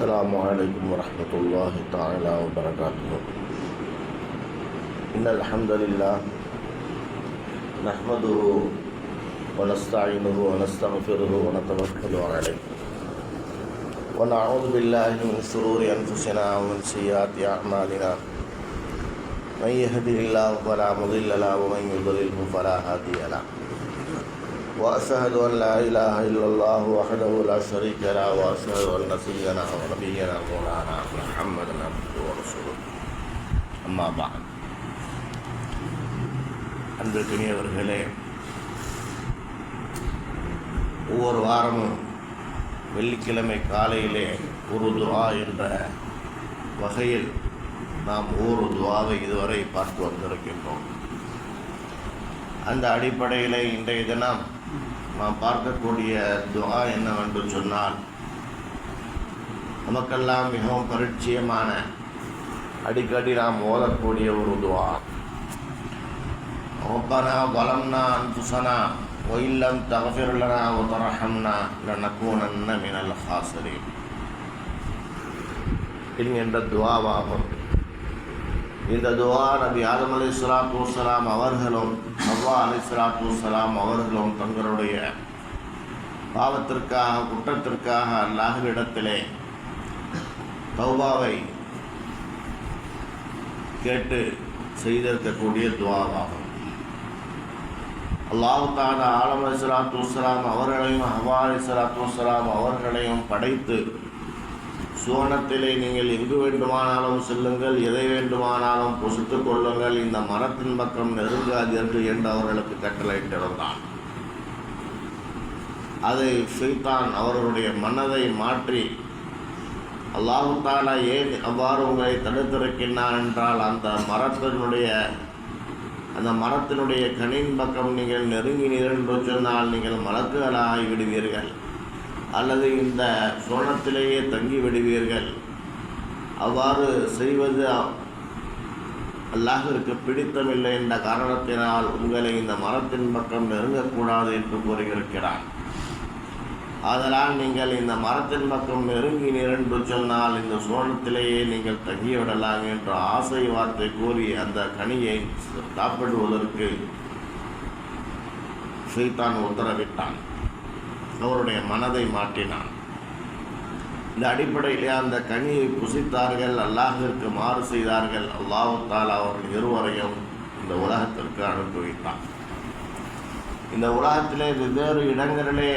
السلام عليكم ورحمة الله تعالى وبركاته. إن الحمد لله نحمده ونستعينه ونستغفره ونتوكل عليه. ونعوذ بالله من شرور أنفسنا ومن سيئات أعمالنا. من يهده الله فلا مضل له ومن يضلله فلا هادي له. وأشهد أن لا إله إلا الله وحده لا شريك له وأشهد أن سيدنا ونبينا مولانا محمدا عبده ورسوله أما بعد அன்பிற்குரியவர்களே ஒவ்வொரு வாரமும் வெள்ளிக்கிழமை காலையிலே ஒரு துவா என்ற வகையில் நாம் ஒவ்வொரு துவாவை இதுவரை பார்த்து வந்திருக்கின்றோம் அந்த அடிப்படையில் இன்றைய தினம் நாம் பார்க்கக்கூடிய துவா என்னவென்று சொன்னால் நமக்கெல்லாம் மிகவும் பரிச்சயமான அடிக்கடி நாம் ஓதக்கூடிய ஒரு துவா. ஒப்பனா பலம்னா அன்புசனா ஒயில்லம் தகஃபிர்லனா உதரஹம்னா லனக்கூனன்ன மினல் ஹாசரி என்கின்ற துவாவாகும். இந்த துவா நபி ஆதம் அலி சலாத்து வலாம் அவர்களும் அவ்வா அலி சலாத்து வலாம் அவர்களும் தங்களுடைய பாவத்திற்காக குற்றத்திற்காக அல்லாஹ்விடத்திலே தௌபாவை கேட்டு செய்திருக்கக்கூடிய துவாவாகும். அல்லாஹுத்தான ஆலம் அலி சலாத்து வலாம் அவர்களையும் ஹவா அலி சலாத்து வலாம் அவர்களையும் படைத்து சுவனத்திலே நீங்கள் எங்கு வேண்டுமானாலும் செல்லுங்கள் எதை வேண்டுமானாலும் பொசுத்துக் கொள்ளுங்கள். இந்த மரத்தின் பக்கம் நெருங்காதீர்கள் என்று அவர்களுக்கு கட்டளையிட்டிருந்தான். அதை சுல்தான் அவர்களுடைய மனதை மாற்றி அல்லாஹுத்தாலா ஏன் அவ்வாறு உங்களை தடுத்திருக்கின்றான் என்றால் அந்த மரத்தினுடைய அந்த மரத்தினுடைய கனியின் பக்கம் நீங்கள் நெருங்கினீர்கள் என்று சொன்னால் நீங்கள் மலக்குகளாகி விடுவீர்கள் அல்லது இந்த சோனத்திலேயே தங்கி விடுவீர்கள். அவ்வாறு செய்வது அல்லாஹிற்கு பிடித்தமில்லை என்ற காரணத்தினால் உங்களை இந்த மரத்தின் பக்கம் நெருங்கக்கூடாது என்று கூறியிருக்கிறார். அதனால் நீங்கள் இந்த மரத்தின் பக்கம் நெருங்கினீர் என்று சொன்னால் இந்த சோனத்திலேயே நீங்கள் தங்கிவிடலாம் என்ற ஆசை வார்த்தை கூறி அந்த கனியை சாப்பிடுவதற்கு சைத்தான் உத்தரவிட்டான். அவருடைய மனதை மாற்றினான். இந்த அடிப்படையிலே அந்த கனியை புசித்தார்கள் அல்லாஹிற்கு மாறு செய்தார்கள். அல்லாஹால் அவர்கள் இருவரையும் இந்த உலகத்திற்கு அனுப்பி வைத்தான். இந்த உலகத்திலே வெவ்வேறு இடங்களிலே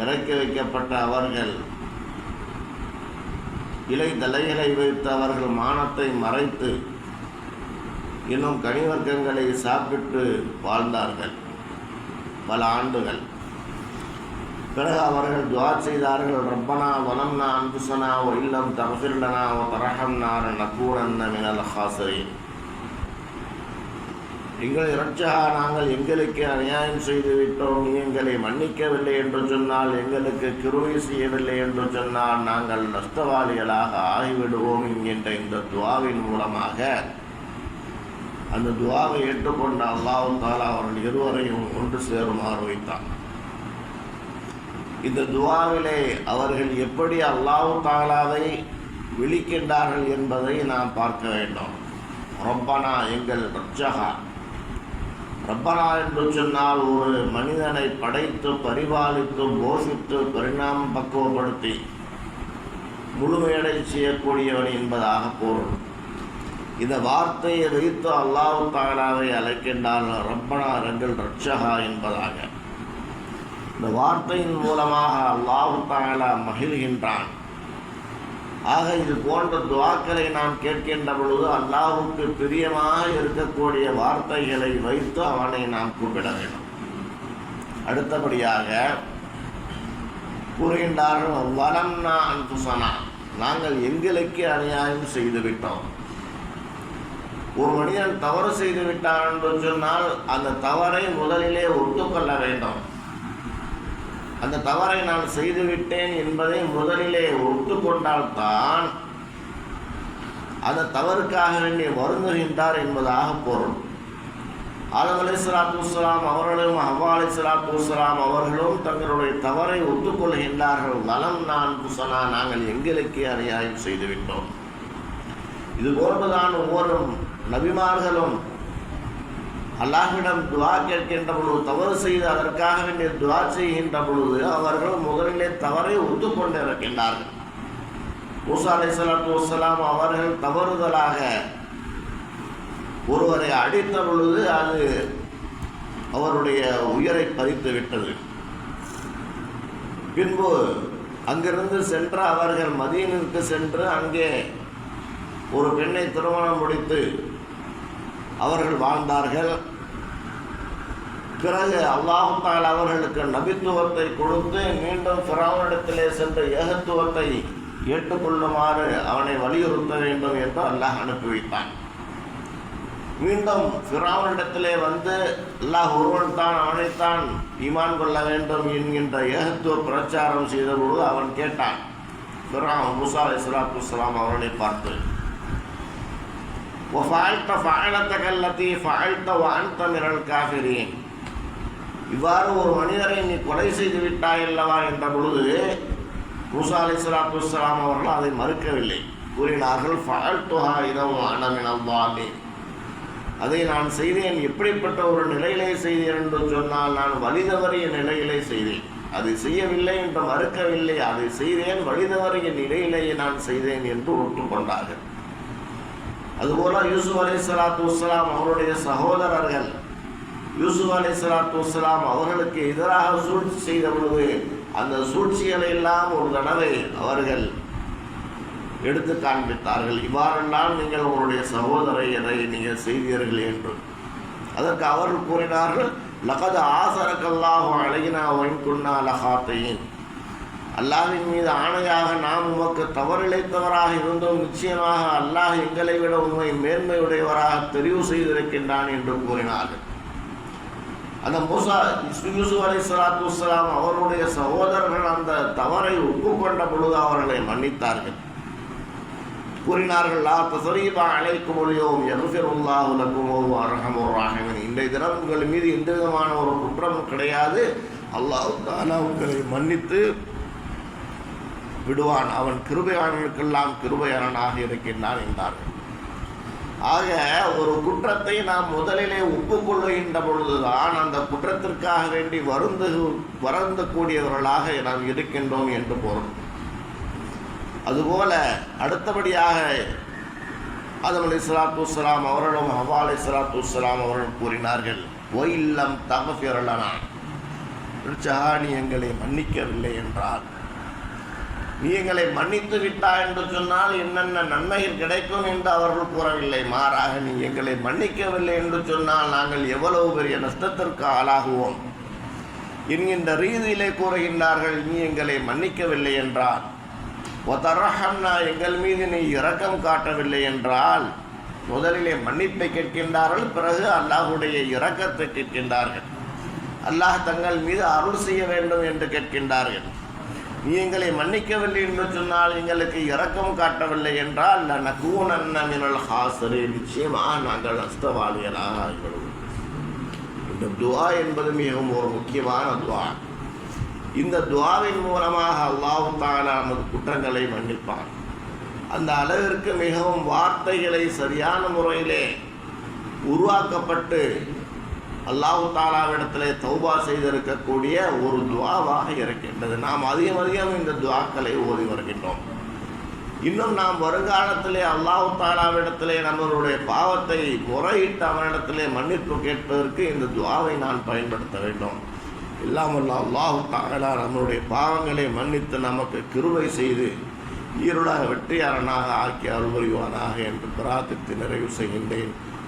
இறக்கி வைக்கப்பட்ட அவர்கள் இலை தலைகளை வைத்து அவர்கள் மானத்தை மறைத்து இன்னும் கனிவர்க்கங்களை சாப்பிட்டு வாழ்ந்தார்கள். பல ஆண்டுகள். பிறகு அவர்கள் துவா செய்தார்கள் ரப்பனா வனம்னா அன்புசனா ஓ இல்லம் தகஃபிர்லனா ஓ தரஹம்னா நக்கூரன்ன மினல் ஹாசரின். எங்கள் இரட்சகா நாங்கள் எங்களுக்கு அநியாயம் செய்து விட்டோம் நீ எங்களை மன்னிக்கவில்லை என்று சொன்னால் எங்களுக்கு கிருவை செய்யவில்லை என்று சொன்னால் நாங்கள் நஷ்டவாளிகளாக ஆகிவிடுவோம் என்கின்ற இந்த துவாவின் மூலமாக. அந்த துவாவை ஏற்றுக்கொண்ட அல்லாஹு தாலா அவர்கள் இருவரையும் ஒன்று சேருமாறு வைத்தான். இந்த துவாவிலே அவர்கள் எப்படி அல்லாஹு தாலாவை விழிக்கின்றார்கள் என்பதை நாம் பார்க்க வேண்டும். ரப்பனா எங்கள் ரட்சகா ரப்பனா என்று சொன்னால் ஒரு மனிதனை படைத்து பரிபாலித்து போஷித்து பரிணாமம் பக்குவப்படுத்தி முழுமையடை செய்யக்கூடியவன் என்பதாக பொருள். இந்த வார்த்தையை வைத்து அல்லாஹு தாலாவை அழைக்கின்றார்கள் ரப்பனா எங்கள் ரட்சகா என்பதாக. இந்த வார்த்தையின் மூலமாக அல்லாஹு தாலா மகிழ்கின்றான். ஆக இது போன்ற துவாக்களை நாம் கேட்கின்ற பொழுது அல்லாஹுக்கு பிரியமாக இருக்கக்கூடிய வார்த்தைகளை வைத்து அவனை நாம் கூப்பிட வேண்டும். அடுத்தபடியாக கூறுகின்றார்கள் வலம்னா அன்புசனா நாங்கள் எங்களுக்கு அநியாயம் செய்துவிட்டோம். ஒரு மனிதன் தவறு செய்து விட்டான் என்று சொன்னால் அந்த தவறை முதலிலே ஒத்துக்கொள்ள வேண்டும். அந்த தவறை நான் செய்துவிட்டேன் என்பதை முதலிலே ஒத்துக்கொண்டால்தான் அந்த தவறுக்காக வேண்டிய வருந்துகின்றார் என்பதாக பொருள். ஆதம் அலி சலாத்து வலாம் அவர்களும் ஹவ்வா அலி சலாத்து வலாம் அவர்களும் தங்களுடைய தவறை ஒத்துக்கொள்கின்றார்கள். நலம் நான் புசனா நாங்கள் எங்களுக்கே அநியாயம் செய்துவிட்டோம். இது போன்றுதான் ஒவ்வொரு நபிமார்களும் அல்லாஹிடம் துவா கேட்கின்ற பொழுது தவறு செய்து அதற்காக வேண்டிய துவா செய்கின்ற பொழுது அவர்கள் முதலிலே தவறை ஒத்துக்கொண்டு இருக்கின்றார்கள். மூசா அலை சலாத்து வலாம் அவர்கள் தவறுதலாக ஒருவரை அடித்த பொழுது அது அவருடைய உயிரை பறித்து விட்டது. பின்பு அங்கிருந்து சென்ற அவர்கள் மதியனிற்கு சென்று அங்கே ஒரு பெண்ணை திருமணம் முடித்து அவர்கள் வாழ்ந்தார்கள். பிறகு அல்லாஹால் அவர்களுக்கு நபித்துவத்தை கொடுத்து மீண்டும் பிறவனிடத்திலே சென்ற ஏகத்துவத்தை ஏற்றுக்கொள்ளுமாறு அவனை வலியுறுத்த வேண்டும் என்று அல்லாஹ் அனுப்பி வைத்தான். மீண்டும் ஃபிராவனிடத்திலே வந்து அல்லாஹ் ஒருவன் தான் அவனைத்தான் ஈமான் கொள்ள வேண்டும் என்கின்ற ஏகத்துவ பிரச்சாரம் செய்தபோது அவன் கேட்டான் ஃபிராவன் முசா இஸ்லாத்து இஸ்லாம் அவர்களை பார்த்து ஒஃபாழ்த்த ஃபாழ்த்த கல்லத்தி ஃபாழ்த்த வாழ்த்த மிரல் காஃபிரீன் இவ்வாறு ஒரு மனிதரை நீ கொலை செய்து விட்டாய் என்ற பொழுது முசா அலி சலாத்து இஸ்லாம் அவர்கள் அதை மறுக்கவில்லை. கூறினார்கள் ஃபாழ்த்துஹா இதம் அனமினவாலே அதை நான் செய்தேன். எப்படிப்பட்ட ஒரு நிலையிலே செய்தேன் என்று சொன்னால் நான் வலிதவறிய நிலையிலே செய்தேன். அதை செய்யவில்லை என்று மறுக்கவில்லை. அதை செய்தேன். வலிதவறிய நிலையிலேயே நான் செய்தேன் என்று ஒற்றுக்கொண்டார்கள் அதுபோல யூசுப் அலி சலாத்து வலாம் அவருடைய சகோதரர்கள். யூசுப் அலி சலாத்து வலாம் அவர்களுக்கு எதிராக சூழ்ச்சி செய்த பொழுது அந்த சூழ்ச்சிகளை எல்லாம் ஒரு தடவை அவர்கள் எடுத்து காண்பித்தார்கள். இவ்வாறெல்லாம் நீங்கள் உங்களுடைய சகோதரையரை நீங்கள் செய்தீர்கள் என்று. அதற்கு அவர்கள் கூறினார்கள் லகது ஆசரக்கல்லாக அழகினா ஒயின்குன்னா லகாத்தையின். அல்லாஹின் மீது ஆணையாக நாம் உமக்கு தவறிழைத்தவராக இருந்தும். நிச்சயமாக அல்லாஹ் எங்களை விட உண்மை மேன்மையுடையவராக தெரிவு செய்திருக்கின்றான் என்று கூறினார்கள். அந்த மூசா யூசுப் அலி சலாத்து வலாம் அவருடைய சகோதரர்கள் அந்த தவறை ஒப்புக்கொண்ட பொழுது அவர்களை மன்னித்தார்கள். கூறினார்கள் லா தசரீபா அழைக்கும் ஒளியோம் எகுஃபிர் லக்குமோ அரஹமோ இன்றைய தினம் உங்கள் மீது எந்த விதமான ஒரு குற்றமும் கிடையாது. அல்லாஹ் தானா உங்களை மன்னித்து விடுவான். அவன் கிருபையாளனுக்கெல்லாம் கிருபையாளனாக இருக்கின்றான் என்றார்கள். ஆக ஒரு குற்றத்தை நாம் முதலிலே ஒப்புக்கொள்ளுகின்ற பொழுதுதான் அந்த குற்றத்திற்காக வேண்டி வருந்து வருந்தக்கூடியவர்களாக நாம் இருக்கின்றோம் என்று பொருள். அதுபோல அடுத்தபடியாக ஆதம் அலி சலாத்து வலாம் அவர்களும் ஹவா அலி சலாத்து அவர்களும் கூறினார்கள் ஒயில்லம் தகஃபிரலனா நீ எங்களை மன்னிக்கவில்லை என்றார். நீ எங்களை மன்னித்து விட்டா என்று சொன்னால் என்னென்ன நன்மைகள் கிடைக்கும் என்று அவர்கள் கூறவில்லை. மாறாக நீ எங்களை மன்னிக்கவில்லை என்று சொன்னால் நாங்கள் எவ்வளவு பெரிய நஷ்டத்திற்கு ஆளாகுவோம். என்கின்ற ரீதியிலே கூறுகின்றார்கள் நீ எங்களை மன்னிக்கவில்லை என்றால். ஒத்தரஹன்னா எங்கள் மீது நீ இரக்கம் காட்டவில்லை என்றால். முதலிலே மன்னிப்பை கேட்கின்றார்கள் பிறகு அல்லாஹுடைய இரக்கத்தை கேட்கின்றார்கள். அல்லாஹ் தங்கள் மீது அருள் செய்ய வேண்டும் என்று கேட்கின்றார்கள். நீ எங்களை மன்னிக்கவில்லை என்று சொன்னால் எங்களுக்கு இரக்கம் காட்டவில்லை என்றால் நகூனன்ன மினல் ஹாசரு. நிச்சயமாக நாங்கள் நஷ்டவாளிகளாக ஆகிவிடுவோம் இந்த துவா என்பது மிகவும் ஒரு முக்கியமான துவா. இந்த துவாவின் மூலமாக அல்லாஹு தாலா நமது குற்றங்களை மன்னிப்பான். அந்த அளவிற்கு மிகவும் வார்த்தைகளை சரியான முறையிலே உருவாக்கப்பட்டு அல்லாஹு தாலாவிடத்திலே தௌபா செய்திருக்கக்கூடிய ஒரு துவாவாக இருக்கின்றது. நாம் அதிகம் அதிகம் இந்த துவாக்களை ஓதி வருகின்றோம். இன்னும் நாம் வருங்காலத்திலே அல்லாஹு தாலாவிடத்திலே நம்மளுடைய பாவத்தை முறையிட்டு அவனிடத்திலே மன்னிப்பு கேட்பதற்கு இந்த துவாவை நான் பயன்படுத்த வேண்டும். இல்லாமல் அல்லாஹு தாலா நம்மளுடைய பாவங்களை மன்னித்து நமக்கு கிருவை செய்து ஈருளாக வெற்றியாளனாக ஆக்கி அருள் புரிவானாக என்று பிரார்த்தித்து நிறைவு செய்கின்றேன்.